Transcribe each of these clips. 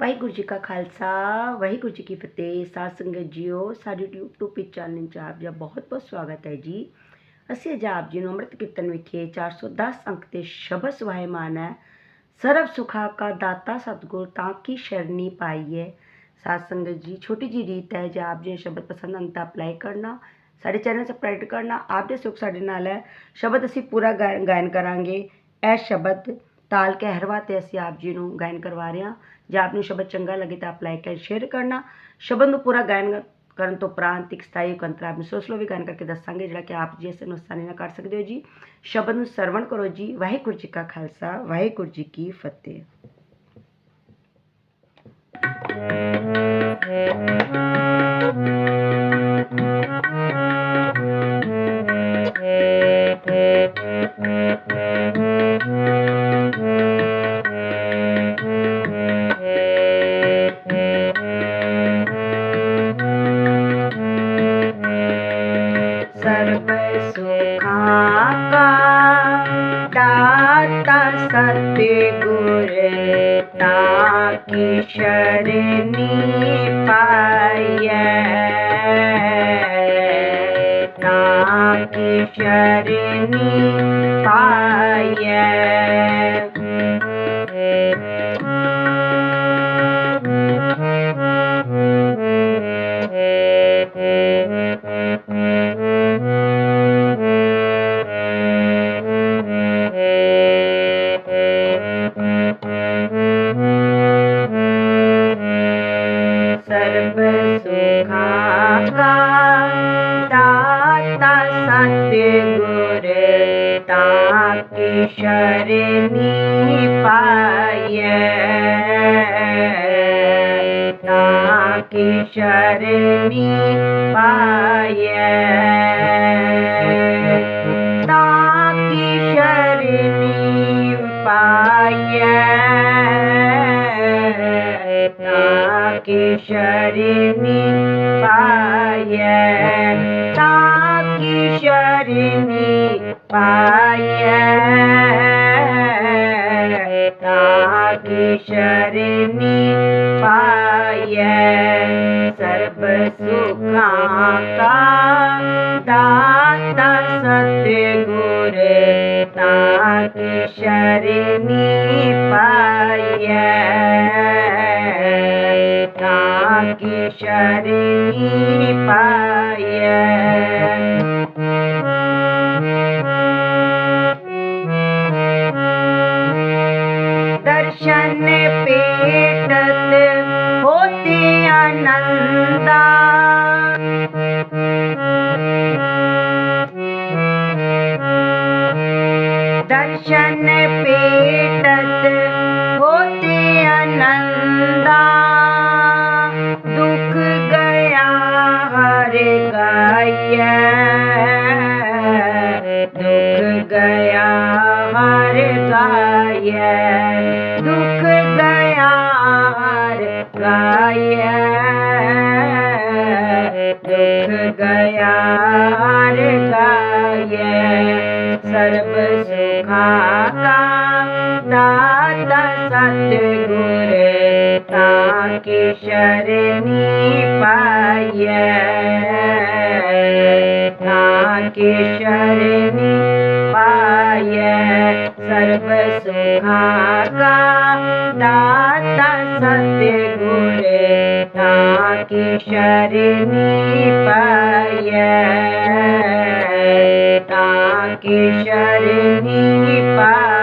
ਵਾਹਿਗੁਰੂ ਜੀ ਕਾ ਖਾਲਸਾ ਵਾਹਿਗੁਰੂ ਜੀ ਕੀ ਫਤਿਹ ਸਾਧ ਸੰਗਤ ਜੀਓ ਸਾਡੇ YouTube ਚੈਨਲ 'ਚ ਆਪ ਜੀ ਦਾ ਬਹੁਤ ਬਹੁਤ ਸਵਾਗਤ ਹੈ ਜੀ ਅਸੀਂ ਅੱਜ ਆਪ ਜੀ ਨੂੰ ਅੰਮ੍ਰਿਤ ਕੀਰਤਨ ਵਿਖੇ 410 ਅੰਕ ਤੇ ਸ਼ਬਦ ਸੁਹਾਇਮਾਨ ਹੈ ਸਰਬ ਸੁਖਾ ਕਾ ਦਾਤਾ ਸਤਗੁਰ ਤਾਂ ਕੀ ਸ਼ਰਣੀ ਪਾਈਏ ਸਾਧ ਸੰਗਤ ਜੀ ਛੋਟੀ ਜੀ ਰੀਤ ਹੈ ਜੇ ਆਪ ਜੀ ਨੂੰ ਸ਼ਬਦ ਪਸੰਦ ਆਉਣ ਤਾਂ ਅਪਲਾਈ ਕਰਨਾ ਸਾਡੇ ਚੈਨਲ ਸਬਸਕ੍ਰਾਈਬ ਕਰਨਾ ਆਪ ਦੇ ਸੁਖ ਸਾਡੇ ਨਾਲ ਹੈ ਸ਼ਬਦ ਅਸੀਂ ਪੂਰਾ ਗਾ- ਗਾਇਨ ਕਰਾਂਗੇ ਇਹ ਸ਼ਬਦ ਤਾਲ ਕਹਿਰਵਾ ਤੇ ਅਸੀਂ ਆਪ ਜੀ ਨੂੰ ਗਾਇਨ ਕਰਵਾ ਰਹੇ ਹਾਂ ਜੇ ਆਪ ਨੂੰ ਸ਼ਬਦ ਚੰਗਾ ਲੱਗੇ ਤਾਂ ਆਪ ਲਾਈਕ ਐਂਡ ਸ਼ੇਅਰ ਕਰਨਾ ਸ਼ਬਦ ਨੂੰ ਪੂਰਾ ਗਾਇਨ ਕਰਨ ਤੋਂ ਉਪਰੰਤ ਇੱਕ ਸਥਾਈ ਕੰਤਰਾ ਆਪ ਨੂੰ ਸਲੋ ਸਲੋ ਵੀ ਗਾਇਨ ਕਰਕੇ ਦੱਸਾਂਗੇ ਜਿਹੜਾ ਕਿ ਆਪ ਜੀ ਇਸ ਨੂੰ ਆਸਾਨੀ ਨਾਲ ਕਰ ਸਕਦੇ ਹੋ ਜੀ ਸ਼ਬਦ ਨੂੰ ਸਰਵਣ ਕਰੋ ਜੀ ਵਾਹਿਗੁਰੂ ਜੀ ਕਾ ਖਾਲਸਾ ਵਾਹਿਗੁਰੂ ਜੀ ਕੀ ਫਤਿਹ ताकि शरणी शरणी ताकि शरणी पाय। ताकि शरणी पाय। सर्व सुखा का दाता सतगुर ताकि शरणी पाय ताकि पाय। दर्शन पेटत दुख गया हर गाय दुख गया हर गाय दुख गया हर गाय सर्व सुखा का दाता सतगुर ताकि शरणी पाय ताकि शरणी का दाता सतगुर ताकि शरणी पाय ताकि शरणी पाय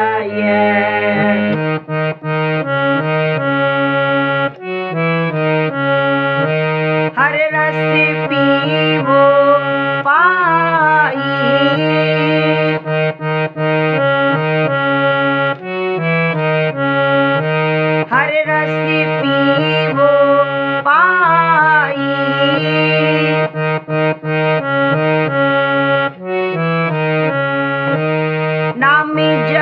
me, Joe.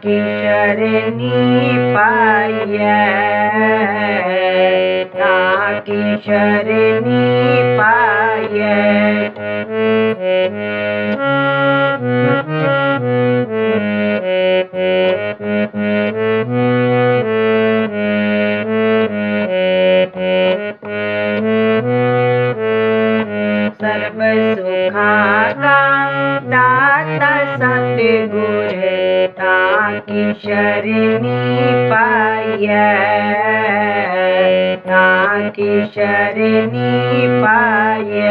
ताकि शरणी पाइय ताकि शरणी ताकि शरणी पाए।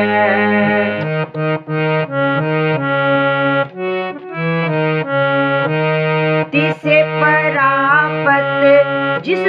जिस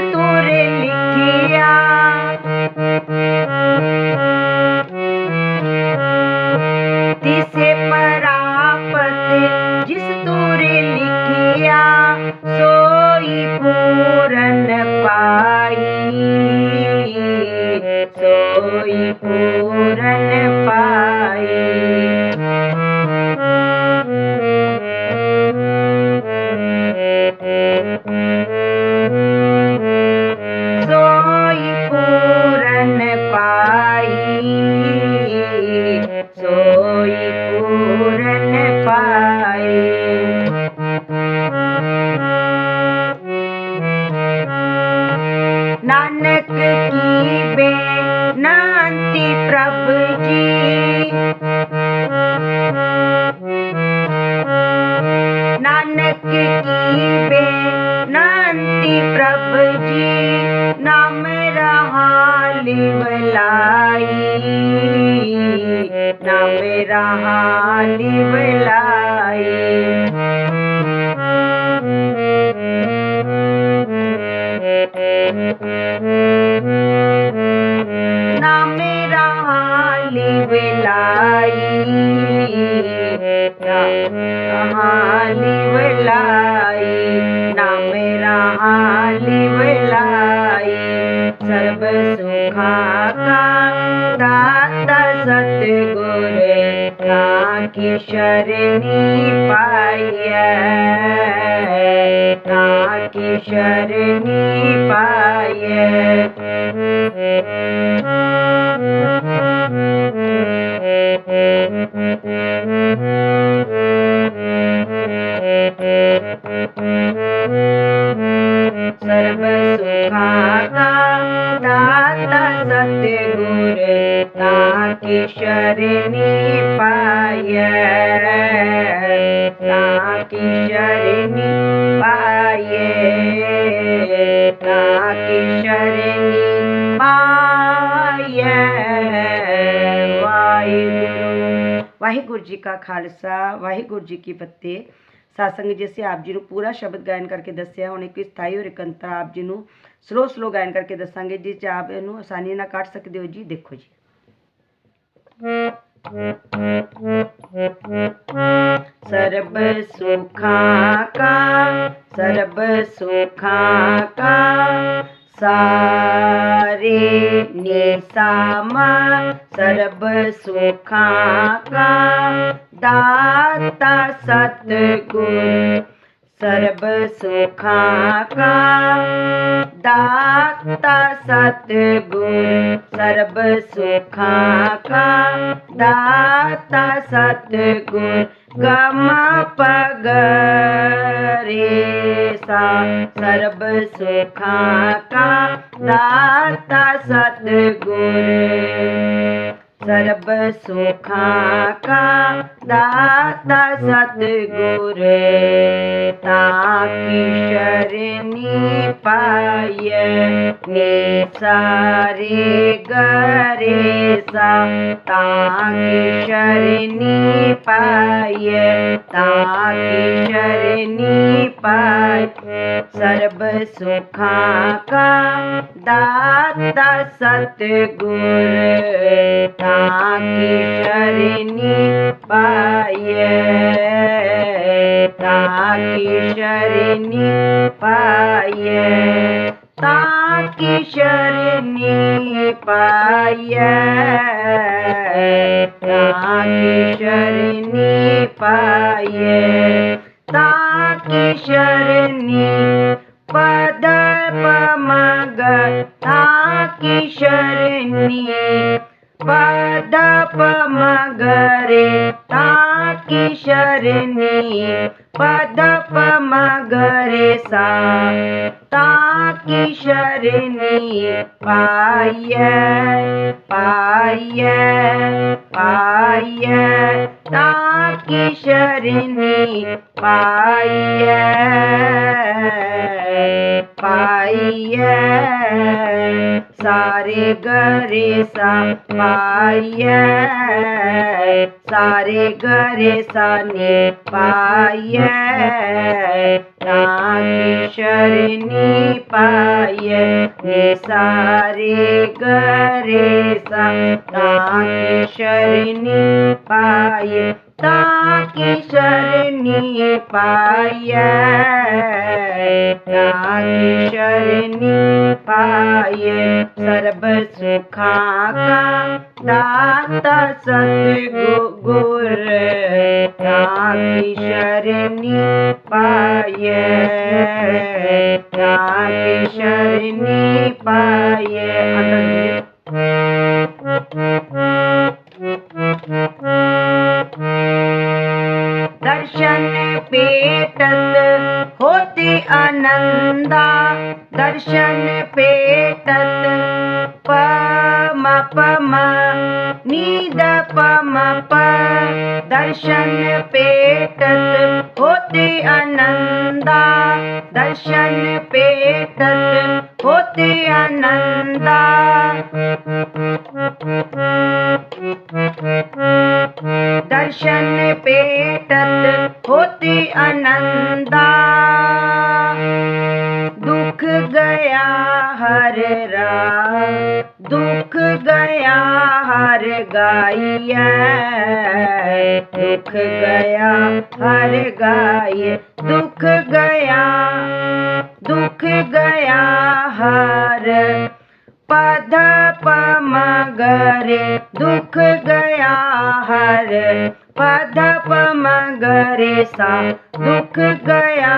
सोई पूरन पाई लिवलाई नाम रहा लिवलाई ना मेरा हाली विलाई ना हाली विलाई ना मेरा हाली ताकि शरणी पाइए ताकि शरणी पाइय पाय ਵਾਹਿਗੁਰੂ ਵਾਹਿਗੁਰੂ ਜੀ ਕਾ ਖਾਲਸਾ, ਵਾਹਿਗੁਰੂ ਜੀ ਕੀ ਫਤਿਹ। ਸਾਸੰਗ ਜੀ, ਅਸੀਂ ਆਪ ਜੀ ਨੂੰ ਪੂਰਾ ਸ਼ਬਦ ਗਾਇਨ ਕਰਕੇ ਦੱਸਿਆ, ਹੁਣ ਇੱਕ ਸਥਾਈ ਔਰ ਇਕੰਤਰ ਆਪ ਜੀ ਨੂੰ ਸਲੋ ਸਲੋ ਗਾਇਨ ਕਰਕੇ ਦੱਸਾਂਗੇ, ਜਿਸ 'ਚ ਆਪ ਇਹਨੂੰ ਆਸਾਨੀ ਨਾਲ ਕੱਢ ਸਕਦੇ ਹੋ ਜੀ। ਦੇਖੋ ਜੀ। ਸਰਬ ਸੁਖਾਂ ਕਾ, ਸਰਬ ਸੁਖਾਂ ਕਾ सारे निसामा सर्व सुखा का दाता सतगुर सर्व सुखा का दाता सतगुर सर्व सुखा का दाता सतगुर गम पगरे। सा सर्व सुखा का दाता सतगुर। सर्व दाता सतगुर ताकि शरणी पाय निसारे गरे सा ताकि शरणी पाए ताकि सर्व सुखा का दाता सतगुर ताकि शरणी पाए ताकि शरणी पाए ताकि शरणी पाए ताकि शरणी पाए ताकि शरणी पद पमग ताकि शरणी पद पमगरे ताकि शरणी पद पमगरे सा ताकि शरणी पाय पाय पाय ताकि शरणी पाय पाय सारे गरे सा पाय सारे गरे साने पाय शरणी पाए सारे गरे सा शरणी पाय ताकि शरणी पाय ताकि शरणी पाय सर्व सुखा का दाता सतगुर, ताकि शरणी पाय ताकि शरणी पाय पेटत होते आनंदा दर्शन पेटत पम पम नीद पम प दर्शन पेटत होते आनंदा दर्शन पेटत होते आनंदा दर्शन पेटत होते आनंदा। दुख गया हर रा दुख गया हर गाय दुख गया हर गाय दुख गया दुख गया हर। पद पमगरे दुख हर पद मगरे सा दुख गया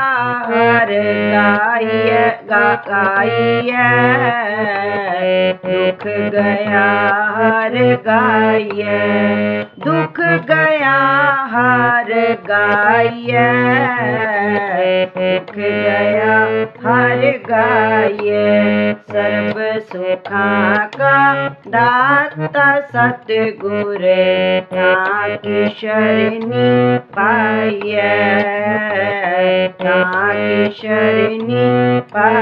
हर गाय गाय दुख गया हर गाय दुख गया हर गाय दुख गया हर गाय सर्व सुखा का दाता सतगुर ताकि शरणी पाय ताकि शरणी पाय